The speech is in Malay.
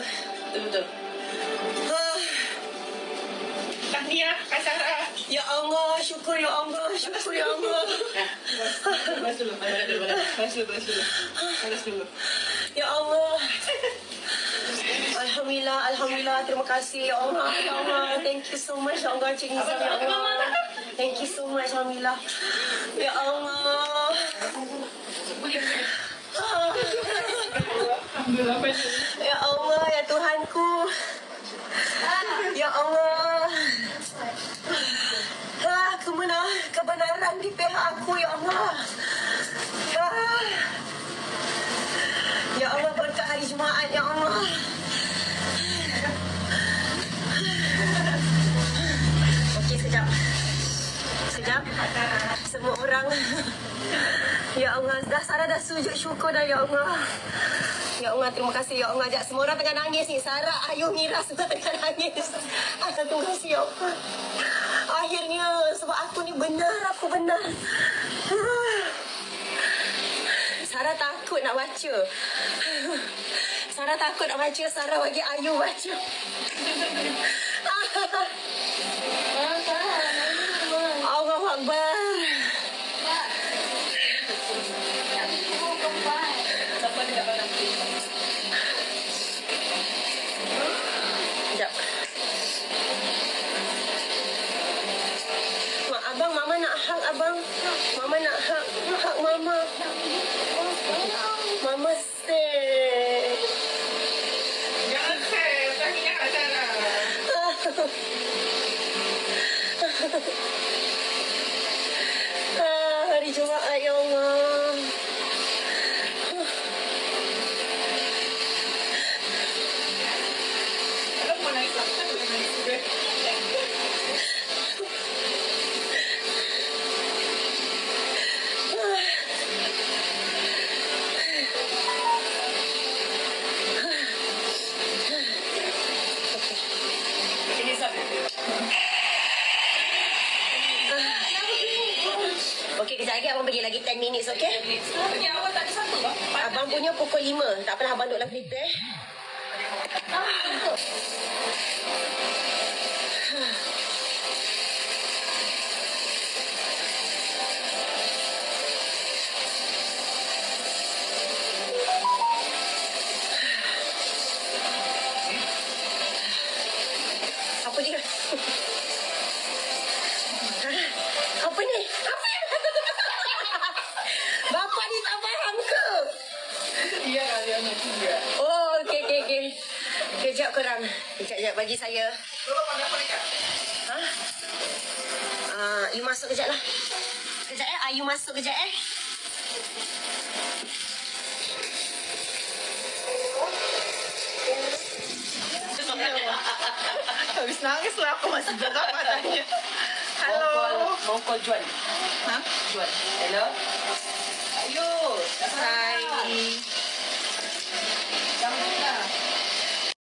Betul-betul. Ah, Tahniah, Kak Sarah. Ya Allah, syukur ya Allah, syukur ya Allah. Balas dulu, balas dulu, balas dulu, balas dulu. Balas dulu. Ya Allah. Alhamdulillah, Alhamdulillah. Terima kasih ya Allah. Ya Allah. Thank you so much ya Allah Cik Nizam ya Allah. Thank you so much Alhamdulillah. Ya Allah. Ah. Alhamdulillah. Ya Allah, ya Tuhanku. Ya Allah. Ah, kebenar, kebenaran di pihak aku, Ya Allah. Ah. Ya Allah, berkat hari Jumaat, Ya Allah. Okey, sekejap. Sekejap. Semua orang. Ya Allah, dah Sarah dah sujud syukur dah, Ya Allah. Ya Allah, terima kasih Ya Allah. Ajak semua orang tengah nangis ni. Sarah, Ayu, Mira semua tengah nangis. Ah, terima kasih Ya Allah. Akhirnya, sebab aku ni benar, aku benar. Ah. Sarah takut nak baca. Sarah takut nak baca. Sarah bagi Ayu baca. Allahu Akbar. Siapa ni kat barang? Sekejap. Mak abang, mama nak hak abang. Mama nak hak. Hak mama. Mama stay. Jangan share. Tahniah, Kak Sarah. Ah, hari Jumaat, ya Okey, kejap lagi abang bagi lagi 10 minutes, okey? Bagi awak tak ada satu ke? Abang punya pukul 5. Tak pernah abang duduk dalam kereta, eh? Kejap korang. Kejap, kejap. Bagi saya. Apa dekat? Ha? Uh, you masuk kejap lah. Kejap eh. Ayu masuk kejap eh. Habis nangis lah aku masih jaga matanya. Halo. Mau call Juan. Ha? Juan. Hello. Ayo. Hi.